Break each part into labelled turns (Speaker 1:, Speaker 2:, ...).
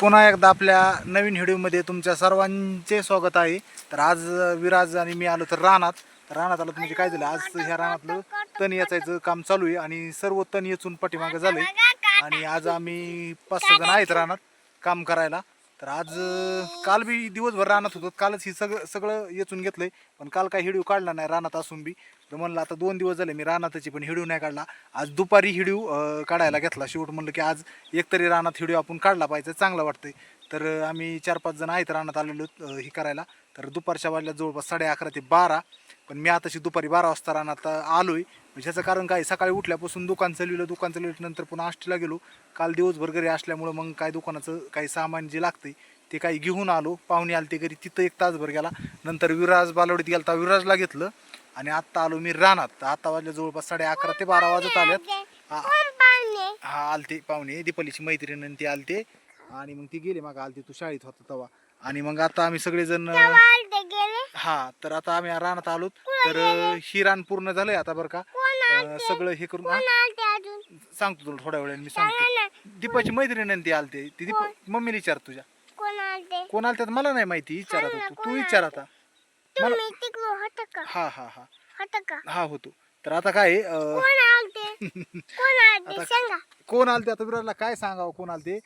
Speaker 1: पुन्हा एकदा आपल्या नवीन व्हिडिओमध्ये तुमच्या सर्वांचे स्वागत आहे. तर आज विराज आणि मी आलो तर रानात. तर रानात आलो तर म्हणजे काय झालं? आज ह्या रानातलं तण याचायचं काम चालू आहे आणि सर्व तण येचून पाठीमागं झालंय. आणि आज आम्ही पाच सहा जण आहेत रानात काम करायला. तर आज अं, काल बी दिवसभर रानात होतो. कालच ही सगळं सगळं येचून घेतलंय. पण काल काही हिडिओ काढला नाही रानात असून बी. तर म्हणलं आता दोन दिवस झाले मी रानातची पण हिडिओ नाही काढला. आज दुपारी हिडिओ काढायला घेतला शेवट. म्हणलं की आज एकतरी रानात हिडिओ आपण काढला पाहिजे चांगलं वाटतंय. तर अं, आम्ही चार पाच जण आहेत रानात आलेलो अं, हे करायला. तर दुपारच्या वाजल्या जवळपास साडे अकरा ते बारा. पण मी आताशी दुपारी बारा वाजता रानात आलोय. म्हणजे ह्याचं कारण काय सकाळी उठल्यापासून दुकान चालविलं दुकान चालविल्यानंतर पुन्हा आष्टीला गेलो. काल दिवसभर घरी असल्यामुळं मग काय दुकानाचं काही सामान जे लागतंय ते काही घेऊन आलो. पाहुणे आले ते घरी तिथं एक तासभर गेला. नंतर विराज बालवडीत गेला विराजला घेतलं. आणि आत्ता आलो मी रानात. तर आता वाजल्या जवळपास साडे अकरा ते बारा वाजत आल्यात हा. हा आलते पाहुणे. दीपालीची मैत्रीण आणि ते आलते. आणि मग ती गेली मग आलते तू शाळेत होता तेव्हा आणि मग आता आम्ही सगळेजण हा तर आता आम्ही रानात आलो? तर ही रान पूर्ण झालंय आता बरं का. अं, सगळं हे करून हा? सांगतो तुला थोड्या वेळाने मी सांगतो. दीपाची मैत्रीण आहे ती आलते. ती दीप मम्मीला विचार तुझ्या. कोण आलते? ते मला नाही माहिती विचारत होतो तू. विचार आता. मला हा हा हा. हा होतो. तर आता काय आहे, अं, आता कोण आलते आता विराजला काय सांगावं कोण आलते?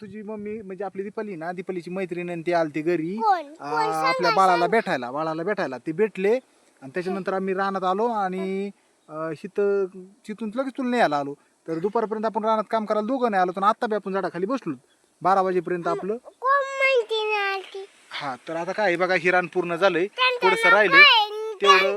Speaker 1: तुझी मम्मी म्हणजे आपली दीपाली ना दीपालीची मैत्रीण आणि ती आलती घरी. आपल्या बाळाला भेटायला बाळाला भेटायला. ते भेटले आणि त्याच्यानंतर आम्ही रानात आलो आणि अं, तिथं तिथून लगेच तुला न्यायला आलो. तर दुपारपर्यंत आपण रानात काम करायला दोघं नाही आलो तर आता बी आपण झाडाखाली बसलो. बारा वाजेपर्यंत आपलं. हा तर आता काय आहे बघा ही रान पूर्ण झालंय. थोडस राहिलंय. तेवढं.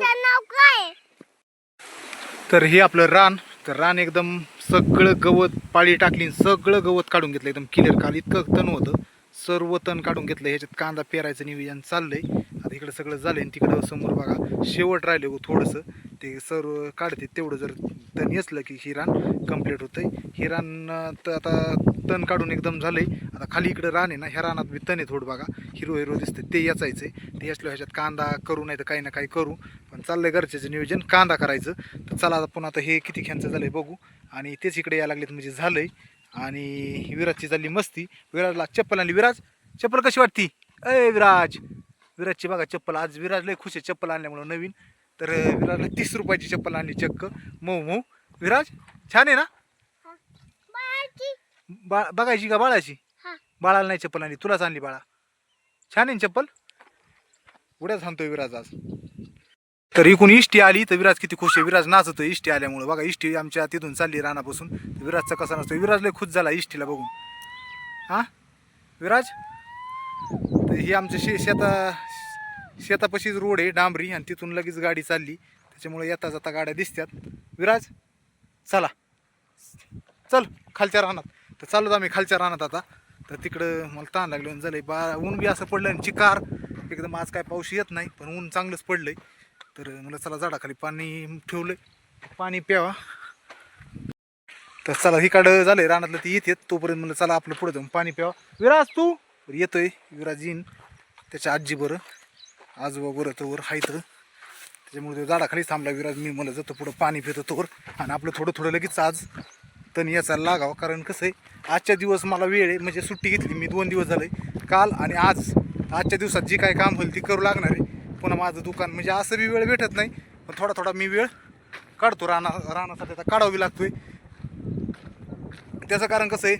Speaker 1: तर हे आपलं रान. तर रान एकदम सगळं गवत पाळी टाकली आणि सगळं गवत काढून घेतलं. एकदम क्लिअर काल इतकं तण होतं. सर्व तण काढून घेतलं. ह्याच्यात कांदा पेरायचं नियोजन चाललंय. आता इकडं सगळं झालंय आणि तिकडं समोर बघा शेवट राहिले हो थोडंसं. ते सर्व काढते तेवढं जर तण येसलं की ही रान कंप्लीट होतंय. ही रान तर आता तण काढून एकदम झालंय. आता खाली इकडं रान आहे ना ह्या रानात बी तण आहे थोडं बघा. हिरो हिरो दिसते ते याचायचंय. ते याचलं ह्याच्यात कांदा करू नाही तर काही ना काही करू. पण चाललंय घरच्याचं नियोजन कांदा करायचं. तर चला आता पुन्हा आता हे किती ख्यांचं आहे बघू. आणि तेच इकडे यायला लागलेत म्हणजे झालंय. आणि विराजची झाली मस्ती. विराजला चप्पल आणली. विराज चप्पल कशी वाटती? अय विराज! विराजची बघा चप्पल. आज विराज लय खुश आहे चप्पल आणल्यामुळं नवीन. तर विराजला तीस रुपयाची चप्पल आणली चक्क. मऊ मऊ. विराज छान आहे ना? बा बघायची का बाळाची?
Speaker 2: हा.
Speaker 1: बाळाला नाही चप्पल आणली तुलाच आणली बाळा. छान आहे ना चप्पल? उड्याच आणतोय विराज आज. तर इकून इष्टी आली तर विराज किती खुश आहे. विराज नाचतोय इष्टी आल्यामुळे. बघा इष्टी आमच्या तिथून चालली रानापासून. विराजचा कसा नसतो विराज लय खुश झाला इष्टीला बघून. हा? विराज? तर ही आमच्या शे शेता शेतापाशीच रोड आहे डांबरी आणि तिथून लगेच गाडी चालली. त्याच्यामुळे येता जाता गाड्या दिसतात. विराज चला. चल खालच्या रानात. तर चाललो आम्ही खालच्या रानात आता. तर तिकडं मला ताण लागलं झालंय बा ऊन बी असं पडलं आणि चिकार. एकदम आज काय पाऊस येत नाही पण ऊन चांगलंच पडलं आहे तर मला चला झाडाखाली पाणी ठेवलं पाणी प्यावा. तर चला हिकडं झालंय रानातलं ती येते तोपर्यंत म्हणलं चला आपलं पुढे जाऊन पाणी प्यावा. विराज तू? येतोय. विराज येईन. त्याच्या आजी बरं. आजोबा बरं तर हाय त्याच्यामुळे तो झाडाखालीच थांबला विराज. मी मला जातो पुढं पाणी पितो तोवर आणि आपलं थोडं थोडं लगेच आज तण याचा लागावं. कारण कसं आहे आजच्या दिवस मला वेळ आहे. म्हणजे सुट्टी घेतली मी दोन दिवस झाले. काल आणि आज. आजच्या दिवसात जी काय काम होईल ती करू लागणार आहे. पुन्हा माझं दुकान म्हणजे असं बी वेळ भेटत नाही. पण थोडा थोडा मी वेळ काढतो. राना रानासाठी आता काढावी लागतोय. त्याचं कारण कसं आहे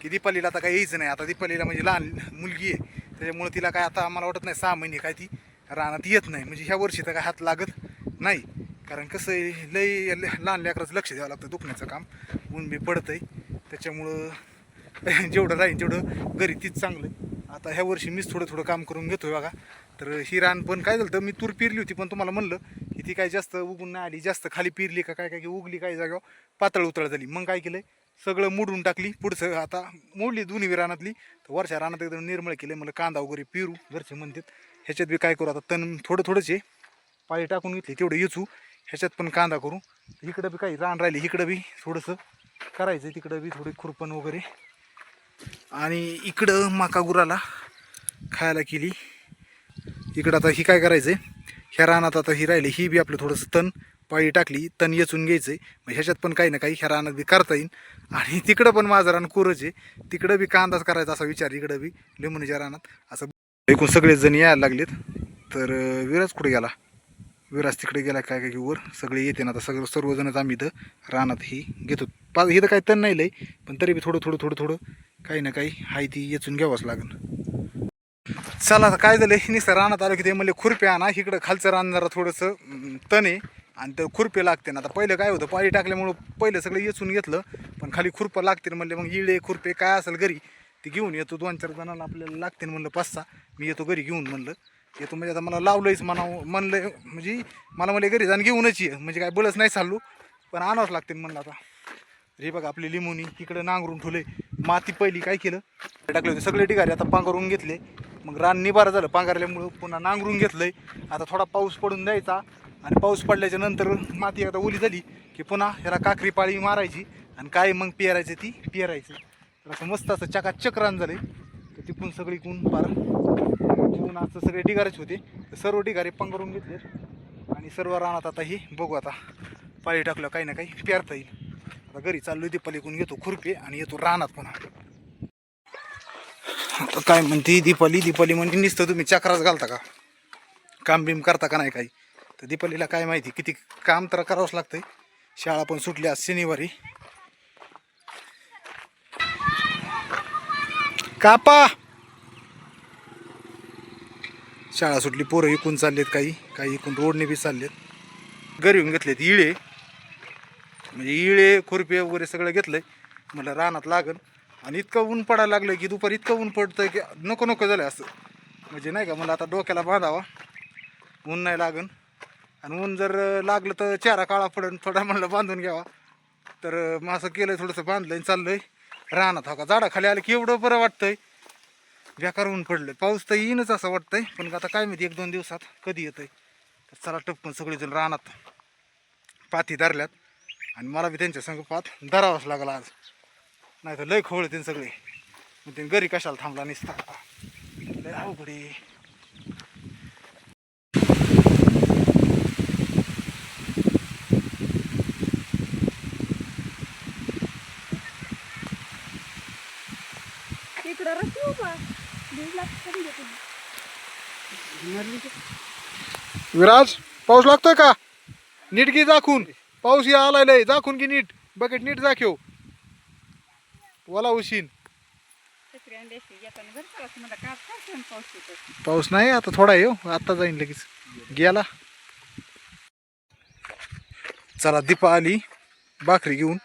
Speaker 1: की दीपालीला आता काही यायचं नाही. आता दीपालीला म्हणजे लहान मुलगी आहे. त्याच्यामुळे तिला काय आता मला वाटत नाही सहा महिने काय ती रानात येत नाही. म्हणजे ह्या वर्षी तर काय हात लागत नाही. कारण कसं आहे लई लहान लेकराचं लक्ष द्यावं लागतं दुखण्याचं काम. ऊन बी पडतं आहे त्याच्यामुळं जेवढं राहील तेवढं घरी तीच चांगलं आहे. आता ह्या वर्षी मीच थोडं थोडं काम करून घेतोय बघा. तर ही रान पण काय झालं तर मी तूर पेरली होती पण तुम्हाला म्हणलं की ती काय जास्त उगून नाही आली जास्त खाली पेरली का काय काय की उगली काय जागेवर पातळ उतळ झाली. मग काय केलं सगळं मोडून टाकली. पुढचं आता मोडली दोन्ही बी रानातली तर वरच्या रानात एकदम निर्मळ केले मला कांदा वगैरे पेरू घरचे म्हणतात. ह्याच्यात बी काय करू आता? तण थोडं थोडंच आहे. पाळी टाकून घेतली तेवढं येचू. ह्याच्यात पण कांदा करू. इकडं बी काही रान राहिली इकडं बी थोडंसं करायचं तिकडं बी थोडी खुरपण वगैरे. आणि इकडं माका गुराला खायला केली. इकडं आता ही काय करायचं आहे ह्या रानात आता ही राहिली ही बी आपलं थोडंसं तण. पाळी टाकली तण येचून घ्यायचं मग ह्याच्यात पण काही ना काही ह्या रानात बी करता येईल आणि तिकडं पण माझं रान कोरच आहे. तिकडं बी कांदाच करायचा असा विचार इकडं बी लिंबूच्या रानात. असं ऐकून सगळेच जण यायला लागलेत. तर विराज कुठे गेला? विराज तिकडे गेला काय काय की वर. सगळे येते ना. आता सगळं सर्वजणच आम्ही इथं रानात ही घेतो. पा इथं काही तण नाही लय पण तरी बी थोडं थोडं थोडं थोडं काही ना काही हाय ती येचून घ्यावंच लागेल चला काय झालं? नुसतं रानात आलं की ते म्हणले खुरपे आणा. इकडं खालचं रान जरा थोडंसं तण आहे. आणि ते खुरपे लागते ना. आता पहिलं काय होतं पाळी टाकल्यामुळं पहिलं सगळं येचून घेतलं पण खाली खुरपं लागतील म्हणले मग इळे खुरपे काय असेल घरी ते घेऊन येतो दोन चार जणांना आपल्याला लागतील म्हणलं पाच सहा. मी येतो घरी घेऊन म्हणलं. येतो म्हणजे आता मला लावलंयच म्हणावं म्हणलं म्हणजे मला म्हणले घरी जाऊन घेऊनच ये. म्हणजे काय बोलच नाही चाललो पण आणावंच लागते म्हणलं आता. हे बघा आपली लिंबूनी इकडे नांगरून ठेवले माती पहिली काय केलं? टाकले होते सगळे ठिकाणी आता पांघरून घेतले. मग रान निबार झालं पांघरल्यामुळं पुन्हा नांगरून घेतलंय. आता थोडा पाऊस पडून द्यायचा. आणि पाऊस पडल्याच्या नंतर माती एकदा ओली झाली की पुन्हा ह्याला काकरी पाळी मारायची आणि काय मग पेरायचं ती पेरायचं. तर असं मस्त असं चकाचक रान झालंय. तर तिकून सगळी कोण पार. तिकून असं सगळे ढिगारेच होते. तर सर्व ढिगारे पंगरून घेतले. आणि सर्व रानात आता ही बघू आता. पाळी टाकलं काही ना काही पेरता येईल. आता घरी चाललो ते दीपालीकून येतो खुरपे आणि येतो रानात पुन्हा. आता काय म्हणते दीपाली दीपाली म्हणजे निसतं तुम्ही चक्राच घालता का? काम बिम करता का नाही काही? तर दीपालीला काय माहिती किती काम तर करावंच लागतंय. शाळा पण सुटली आज शनिवारी. कापा! शाळा सुटली पोरं इकून चाललेत काही काही इकून रोडने बी चाललेत. घरी येऊन घेतलेत इळे. म्हणजे इळे खुरपे वगैरे सगळं घेतलंय. मला रानात लागन. आणि इतकं ऊन पडायला लागलं की दुपारी इतकं ऊन पडतंय की नको नको झालं असं. म्हणजे नाही का मला आता डोक्याला बांधावा. ऊन नाही लागन. आणि ऊन जर लागलं तर चेहरा काळा पडन थोडा म्हणलं बांधून घ्यावा. तर मग असं केलं थोडंसं बांधलंय आणि चाललंय. रानात हो का झाडाखाली आलं की एवढं बरं वाटतंय. बेकार ऊन पडलं पाऊस तर येईनच असं वाटतंय पण आता काय माहिती एक दोन दिवसात कधी येतंय. तर चला टपकून सगळेजण रानात पाती धरल्यात. आणि मला बी त्यांच्या संग पात धरावाच लागला आज. नाही तर लय खोळ ते सगळे. मग ते घरी कशाला थांबला निसता. लय अवघड आहे.
Speaker 2: इकडं दीड लाख घेतो
Speaker 1: विराज पाऊस लागतोय का नीट घे जाखून पाऊस या आलाय लय जाखून की नीट बकेट नीट दाखव वला उशीन
Speaker 2: पाऊस
Speaker 1: पाऊस नाही आता थोडा येऊ आता जाईन लगेच गेला चला दीपा आली भाकरी घेऊन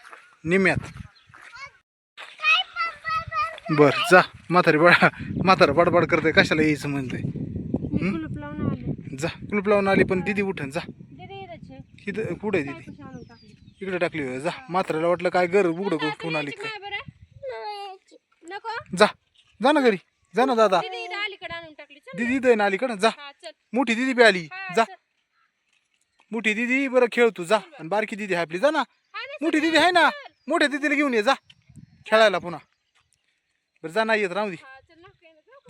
Speaker 1: निम्यात बर जा. म्हातारी बडा म्हातारा बडबड करते कशाला यायचं म्हणते जा कुलूप लावून आली पण दिदी उठन जा. इथं कुठे आहे दिदी इकडे टाकली. जा. म्हाताऱ्याला वाटलं काय घर उघडं ठेवून आली काय
Speaker 2: नको.
Speaker 1: जा जा ना घरी. जा ना दादा.
Speaker 2: दीदी इथं
Speaker 1: ना. अलीकडं जा. मोठी दिदी बी आली. जा. मोठी दिदी बरं खेळ तू जा. आणि बारकी दिदी आहे आपली जा ना, मोठी दिदी आहे ना. मोठ्या दिदीला घेऊन ये जा. खेळायला पुन्हा. बरं जा नाही येत राहू दे.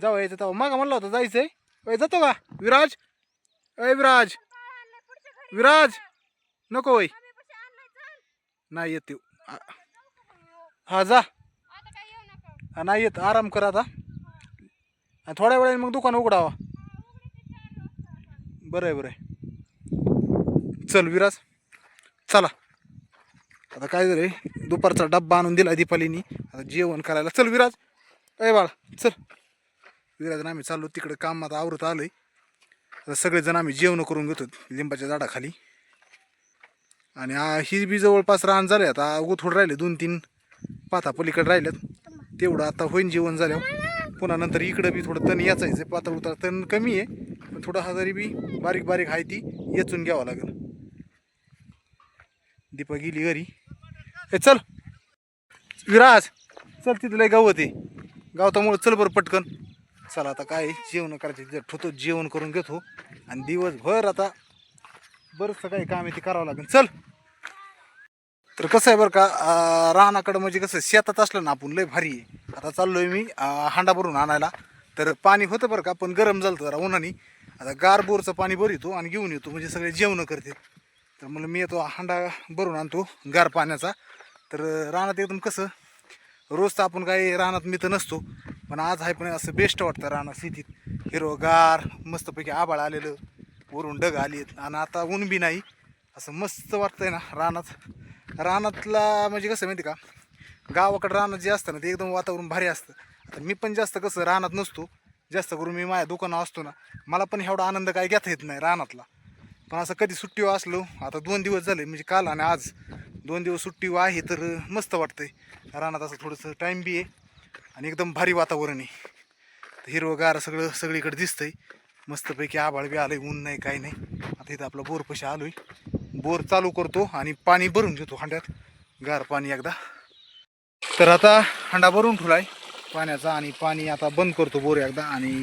Speaker 1: जाऊ यायचं तेव्हा. मागा म्हणला होता जायचंय. अय, जातो का? विराज? अय विराज. विराज! नको वय. नाही येत. आ- हा जा.
Speaker 2: येऊ
Speaker 1: हा, नाही येत. आराम कर आता. आणि थोड्या वेळाने मग दुकान उघडावा. बरं आहे बरं आहे. चल विराज. चला. आता काय झालंय दुपारचा डब्बा आणून दिला दीपालीनी. आता जेवण करायला. चल विराज. ए बाळा चल. विराजन आम्ही चाललो तिकडं काम आता आवरत आलंय. आता सगळेजण आम्ही जेवण करून घेतो लिंबाच्या झाडाखाली. आणि ही बी जवळपास रान झाले आता अगो थोडं राहिले दोन तीन पाथा पलीकडे राहिल्यात. तेवढं आता होईन जेवण झाल्यावर. पुन्हा नंतर इकडं बी थोडं तण याचायचं पातळ उतार तण कमी आहे. पण थोडं हजारी बी बारीक बारीक आहे ती येचून घ्यावं लागेल. दीपा गेली घरी. ए चल. विराज चल तिथं गवत आहे. गावतामुळं चल बरं पटकन. चला आता काय जेवण करायचे ठोतो जेवण करून घेतो. आणि दिवसभर आता बरंचसं काही काम आहे ते करावं लागेल. चल. तर कसं आहे बरं का रानाकडं म्हणजे कसं शेतात असलं ना आपण लय भारी आहे. आता आहे मी हांडा भरून आणायला. तर पाणी होतं बरं का पण गरम झालं जरा उन्हाने. आता गार बोरचं पाणी भर येतो आणि घेऊन येतो म्हणजे सगळे जेवणं करते तर म्हणलं मी येतो हांडा भरून आणतो गार पाण्याचा. तर रानात एकदम कसं रोज तर आपण काही रानात मी तर नसतो पण आज आहे पण असं बेस्ट वाटतं रानात शेतीत. हिरवगार मस्तपैकी आबाळ आलेलं वरून ढग आली आणि आता ऊन बी नाही. असं मस्त वाटतंय ना रानात. रानातला म्हणजे कसं माहिती का? गावाकडं रानात जे असतं ना ते एकदम वातावरण भारी असतं. आता मी पण जास्त कसं रानात नसतो. जास्त करून मी माझ्या दुकानात असतो ना. मला पण एवढा आनंद काय घेता येत नाही रानातला. पण असं कधी सुट्टीवर असलो आता दोन दिवस झाले म्हणजे काल आणि आज. दोन दिवस सुट्टी आहे तर मस्त वाटतंय. रानात असं थोडंसं टाईम बी आहे आणि एकदम भारी वातावरण आहे. तर हिरवंगार सगळं सगळीकडे दिसतंय. मस्तपैकी आभाळ बी आलंय ऊन नाही काही नाही. आता इथं आपला बोर पशी आलोय. बोर चालू करतो आणि पाणी भरून घेतो हांड्यात. गार पाणी एकदा. तर आता हांडा भरून ठेवलाय. पाण्याचा आणि पाणी आता बंद करतो बोर एकदा आणि